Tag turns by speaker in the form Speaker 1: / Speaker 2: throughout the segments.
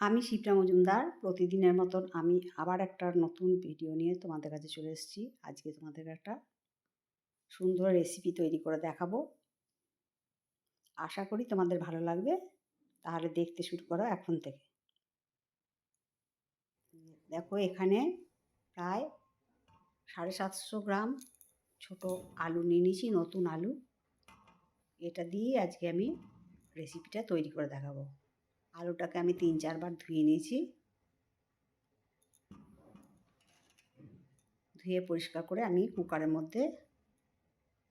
Speaker 1: আমি শিপ্রা মজুমদার, প্রতিদিনের মতন আমি আবার একটা নতুন ভিডিও নিয়ে তোমাদের কাছে চলে এসেছি। আজকে তোমাদের একটা সুন্দর রেসিপি তৈরি করে দেখাবো। আশা করি তোমাদের ভালো লাগবে। তাহলে দেখতে শুরু করো এখন থেকে। দেখো এখানে প্রায় সাড়ে সাতশো গ্রাম ছোট আলু নিয়ে নিয়েছি, নতুন আলু। এটা দিয়ে আজকে আমি রেসিপিটা তৈরি করে দেখাবো। আলুটাকে আমি তিন, চারবার ধুয়ে নিয়েছি। ধুয়ে পরিষ্কার করে আমি কুকারের মধ্যে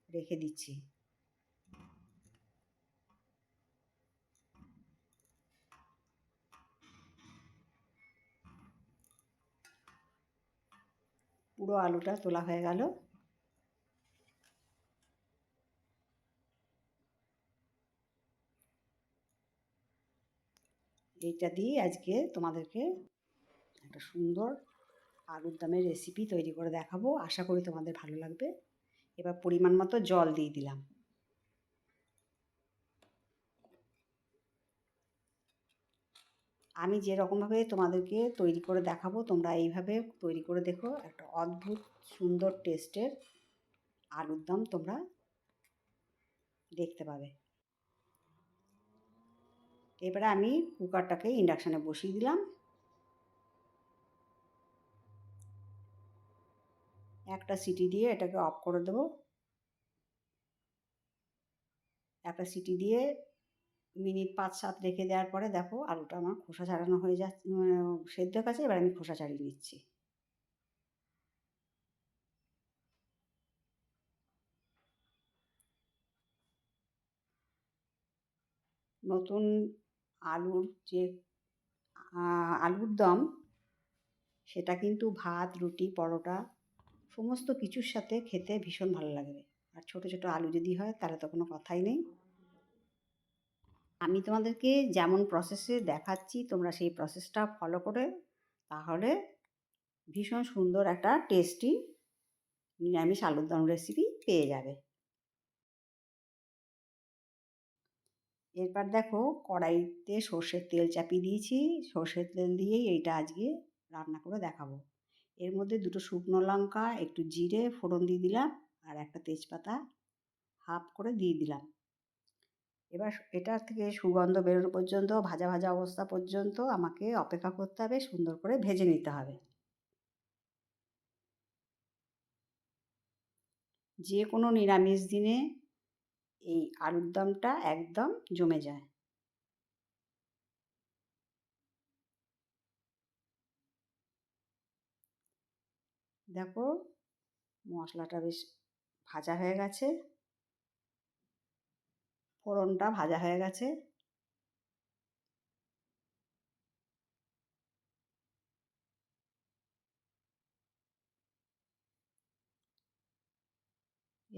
Speaker 1: রেখে দিচ্ছি। পুরো আলুটা তোলা হয়ে গেল। এইটা দিয়ে আজকে তোমাদেরকে একটা সুন্দর আলুর দমের রেসিপি তৈরি করে দেখাবো। আশা করি তোমাদের ভালো লাগবে। এবার পরিমাণ মতো জল দিয়ে দিলাম। আমি যেরকমভাবে তোমাদেরকে তৈরি করে দেখাবো, তোমরা এইভাবে তৈরি করে দেখো। একটা অদ্ভুত সুন্দর টেস্টের আলুর দম তোমরা দেখতে পাবে। এবারে আমি কুকারটাকে ইন্ডাকশানে বসিয়ে দিলাম। একটা সিটি দিয়ে এটাকে অফ করে দেবো। একটা সিটি দিয়ে মিনিট পাঁচ সাত রেখে দেওয়ার পরে দেখো আলুটা আমার খোসা ছাড়ানো হয়ে যাচ্ছে সেদ্ধ কাছে এবার আমি খোসা ছাড়িয়ে নিচ্ছি। নতুন আলুর যে আলুর দম, সেটা কিন্তু ভাত, রুটি, পরোটা, সমস্ত কিছুর সাথে খেতে ভীষণ ভালো লাগবে আর ছোটো ছোটো আলু যদি হয়, তাহলে তো কোনো কথাই নেই। আমি তোমাদেরকে যেমন প্রসেসে দেখাচ্ছি, তোমরা সেই প্রসেসটা ফলো করে, তাহলে ভীষণ সুন্দর একটা টেস্টি নিরামিষ আলুর দম রেসিপি পেয়ে যাবে। এরপর দেখো কড়াইতে সর্ষের তেল চাপিয়ে দিয়েছি। সর্ষের তেল দিয়েই এইটা আজকে রান্না করে দেখাবো। এর মধ্যে দুটো শুকনো লঙ্কা, একটু জিরে, ফোড়ন দিয়ে দিলাম আর একটা তেজপাতা হাফ করে দিয়ে দিলাম। এবার এটা থেকে সুগন্ধ বেরোনো পর্যন্ত, ভাজা ভাজা অবস্থা পর্যন্ত আমাকে অপেক্ষা করতে হবে, সুন্দর করে ভেজে নিতে হবে। যে কোনো নিরামিষ দিনে এই আলুর দমটা একদম জমে যায়। দেখো মশলাটা বেশ ভাজা হয়ে গেছে। ফোড়নটা ভাজা হয়ে গেছে।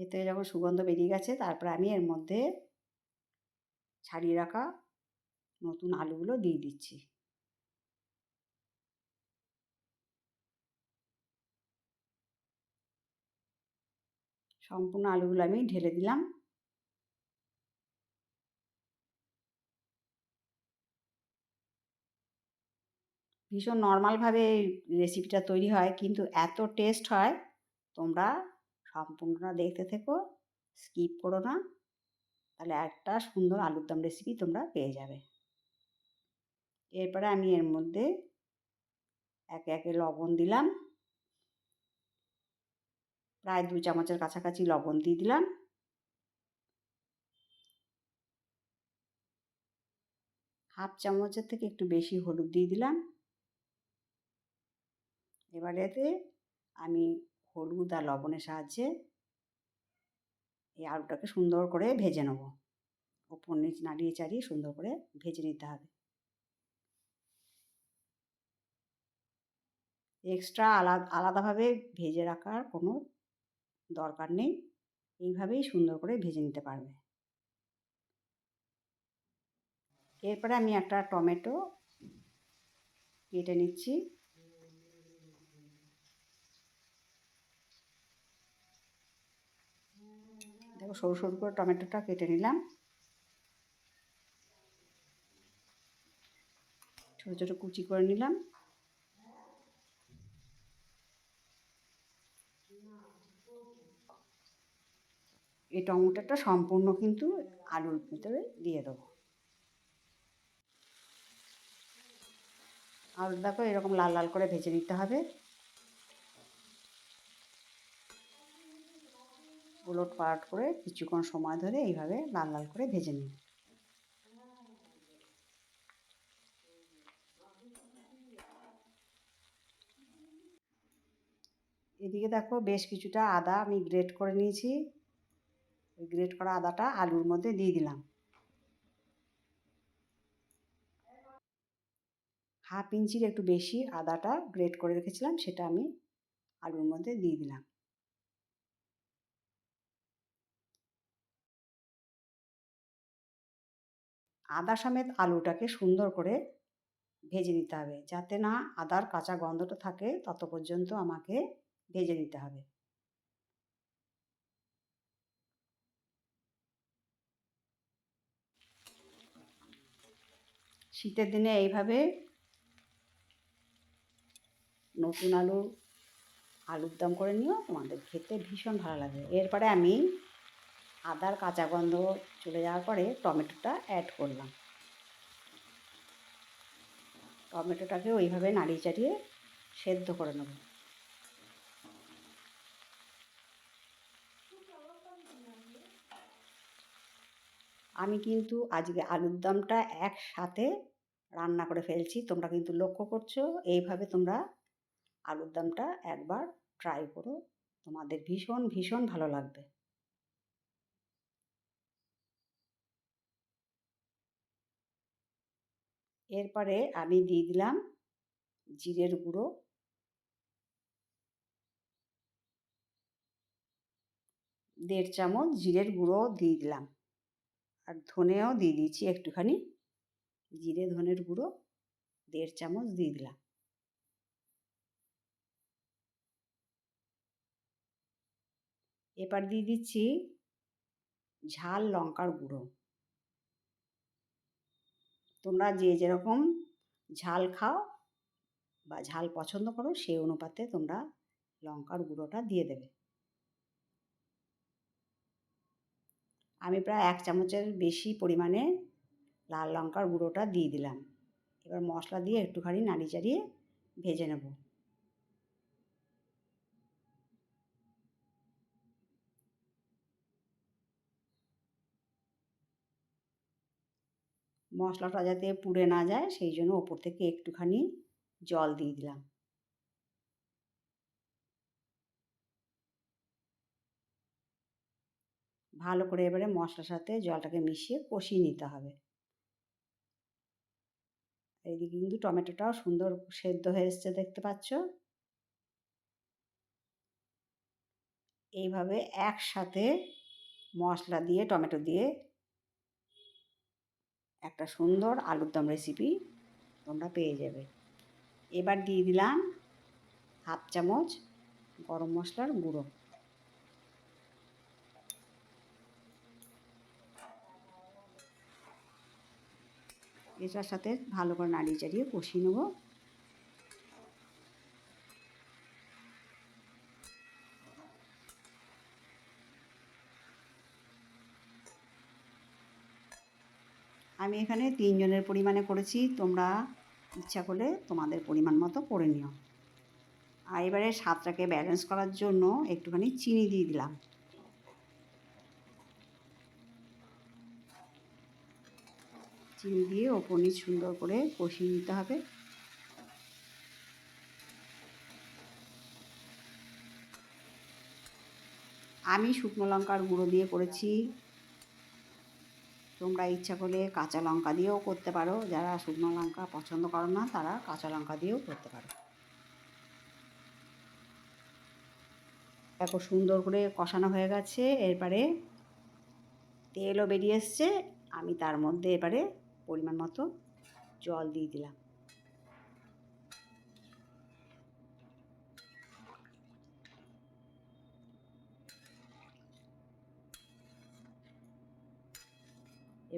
Speaker 1: এতে যখন সুগন্ধ বেরিয়ে গেছে, তারপর আমি এর মধ্যে ছাড়িয়ে রাখা নতুন আলুগুলো দিয়ে দিচ্ছি। সম্পূর্ণ আলুগুলো আমি ঢেলে দিলাম। ভীষণ নর্মালভাবে এই রেসিপিটা তৈরি হয়, কিন্তু এত টেস্ট হয়, তোমরা সম্পূর্ণটা দেখতে থেকো স্কিপ করো না। তাহলে একটা সুন্দর আলুর দম রেসিপি তোমরা পেয়ে যাবে। এরপরে আমি এর মধ্যে একে একে লবণ দিলাম। প্রায় দু চামচের কাছাকাছি লবণ দিয়ে দিলাম। হাফ চামচের থেকে একটু বেশি হলুদ দিয়ে দিলাম। এবার এতে আমি হলুদ আর লবণের সাহায্যে এই আলুটাকে সুন্দর করে ভেজে নেব। ওপর নিচ নাড়িয়ে চাড়িয়ে সুন্দর করে ভেজে নিতে হবে। এক্সট্রা আলাদা আলাদাভাবে ভেজে রাখার কোনো দরকার নেই। এইভাবেই সুন্দর করে ভেজে নিতে পারবে। এরপরে আমি একটা টমেটো কেটে নিচ্ছি। সরু সরু করে টমেটোটা কেটে নিলাম। ছোটো ছোটো কুচি করে নিলাম। এই টমেটোটা সম্পূর্ণ কিন্তু আলুর ভিতরে দিয়ে দেবো। আলু দেখো এরকম লাল লাল করে ভেজে নিতে হবে। উলট পালট করে কিছুক্ষণ সময় ধরে এইভাবে লাল লাল করে ভেজে নিই এদিকে দেখো বেশ কিছুটা আদা আমি গ্রেট করে নিয়েছি। ওই গ্রেট করা আদাটা আলুর মধ্যে দিয়ে দিলাম। হাফ ইঞ্চির একটু বেশি আদাটা গ্রেট করে রেখেছিলাম, সেটা আমি আলুর মধ্যে দিয়ে দিলাম। আদা সমেত আলুটাকে সুন্দর করে ভেজে নিতে হবে। যাতে না আদার কাঁচা গন্ধটা থাকে, তত পর্যন্ত আমাকে ভেজে নিতে হবে। শীতের দিনে এইভাবে নতুন আলু, আলুর দম করে নিও। তোমাদের খেতে ভীষণ ভালো লাগে। এরপরে আমি আদার কাঁচা গন্ধ চলে যাওয়ার পরে টমেটোটা অ্যাড করলাম। টমেটোটাকে ওইভাবে নাড়িয়ে চাড়িয়ে সেদ্ধ করে নেব। আমি কিন্তু আজকে আলুর দমটা একসাথে রান্না করে ফেলছি, তোমরা কিন্তু লক্ষ্য করছ, এইভাবে তোমরা আলুর দমটা একবার ট্রাই করো। তোমাদের ভীষণ ভীষণ ভালো লাগবে। এরপরে আমি দিয়ে দিলাম জিরের গুঁড়ো। দেড় চামচ জিরের গুঁড়ো দিয়ে দিলাম। আর ধনেও দিয়ে দিয়েছি একটুখানি জিরে, ধনের গুঁড়ো, দেড় চামচ দিয়ে দিলাম। এবার দিয়ে দিচ্ছি ঝাল লঙ্কার গুঁড়ো। তোমরা যে যেরকম ঝাল খাও বা ঝাল পছন্দ করো, সেই অনুপাতে তোমরা লঙ্কার গুঁড়োটা দিয়ে দেবে। আমি প্রায় এক চামচের বেশি পরিমাণে লাল লঙ্কার গুঁড়োটা দিয়ে দিলাম। এবার মশলা দিয়ে একটুখানি নাড়ি চাড়িয়ে ভেজে নেব। মশলাটা যাতে পুড়ে না যায়, সেই জন্য ওপর থেকে একটুখানি জল দিয়ে দিলাম। ভালো করে এবারে মশলার সাথে জলটাকে মিশিয়ে কষিয়ে নিতে হবে। এইদিকে কিন্তু টমেটোটাও সুন্দর সেদ্ধ হয়ে এসছে, দেখতে পাচ্ছ? এইভাবে একসাথে মশলা দিয়ে, টমেটো দিয়ে একটা সুন্দর আলুর দম রেসিপি তোমরা পেয়ে যাবে। এবার দিয়ে দিলাম হাফ চামচ গরম মশলার গুঁড়ো। এটার সাথে ভালো করে নাড়িয়ে চাড়িয়ে কষিয়ে নেব। আমি এখানে তিনজনের পরিমাণে করেছি, তোমরা ইচ্ছা করলে তোমাদের পরিমাণ মতো করে নিও। আর এবারে স্বাদটাকে ব্যালেন্স করার জন্য একটুখানি চিনি দিয়ে দিলাম। চিনি দিয়ে ওপর নিচ সুন্দর করে কষিয়ে নিতে হবে। আমি শুকনো লঙ্কার গুঁড়ো দিয়ে করেছি তোমরা ইচ্ছা করলে কাঁচা লঙ্কা দিয়েও করতে পারো। যারা শুকনো লঙ্কা পছন্দ করো না, তারা কাঁচা লঙ্কা দিয়েও করতে পারো। দেখো সুন্দর করে কষানো হয়ে গেছে। এরপরে তেলও বেরিয়ে এসছে। আমি তার মধ্যে এবারে পরিমাণ মতো জল দিয়ে দিলাম।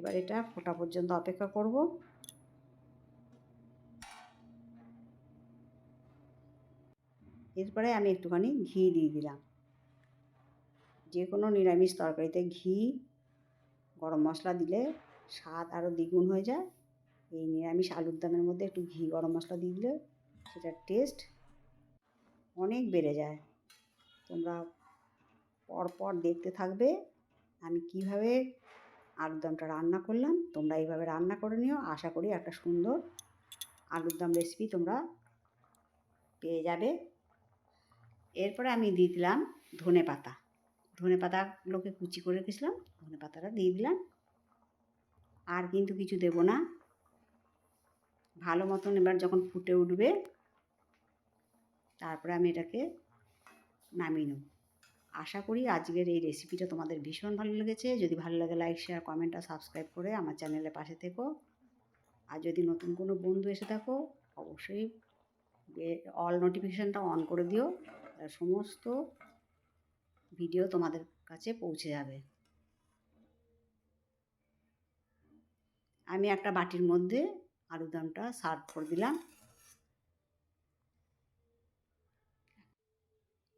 Speaker 1: এবার এটা ফোটা পর্যন্ত অপেক্ষা করব। এরপরে আমি একটুখানি ঘি দিয়ে দিলাম। যে কোনো নিরামিষ তরকারিতে ঘি, গরম মশলা দিলে স্বাদ আরও দ্বিগুণ হয়ে যায়। এই নিরামিষ আলুর দামের মধ্যে একটু ঘি, গরম মশলা দিয়ে দিলে সেটার টেস্ট অনেক বেড়ে যায়। তোমরা পরপর দেখতে থাকবে আমি কীভাবে আলুর দমটা রান্না করলাম। তোমরা এইভাবে রান্না করে নিও। আশা করি একটা সুন্দর আলুর দম রেসিপি তোমরা পেয়ে যাবে। এরপরে আমি দিয়ে দিলাম ধনে পাতা। ধনে পাতাগুলোকে কুচি করে রেখেছিলাম। ধনে পাতাটা দিয়ে দিলাম। আর কিন্তু কিছু দেবো না। ভালো মতন এবার যখন ফুটে উঠবে, তারপরে আমি এটাকে নামিয়ে নেব। আশা করি আজকের এই রেসিপিটা তোমাদের ভীষণ ভালো লেগেছে। যদি ভালো লাগে লাইক শেয়ার কমেন্ট আর সাবস্ক্রাইব করে আমার চ্যানেলের পাশে থেকো। আর যদি নতুন কোনো বন্ধু এসে থাকো, অবশ্যই অল নোটিফিকেশানটা অন করে দিও। সমস্ত ভিডিও তোমাদের কাছে পৌঁছে যাবে। আমি একটা বাটির মধ্যে আলুদমটা সার্ভ করে দিলাম।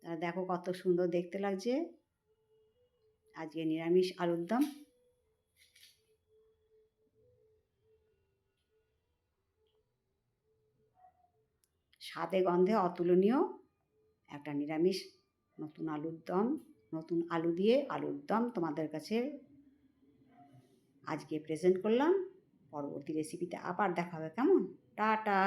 Speaker 1: তারা দেখো কত সুন্দর দেখতে লাগছে। আজকে নিরামিষ আলুর দম। স্বাদে গন্ধে অতুলনীয় একটা নিরামিষ নতুন আলুর দম, নতুন আলু দিয়ে আলুর দম তোমাদের কাছে আজকে প্রেজেন্ট করলাম। পরবর্তী রেসিপিতে আবার দেখা হবে। কেমন? টাটা।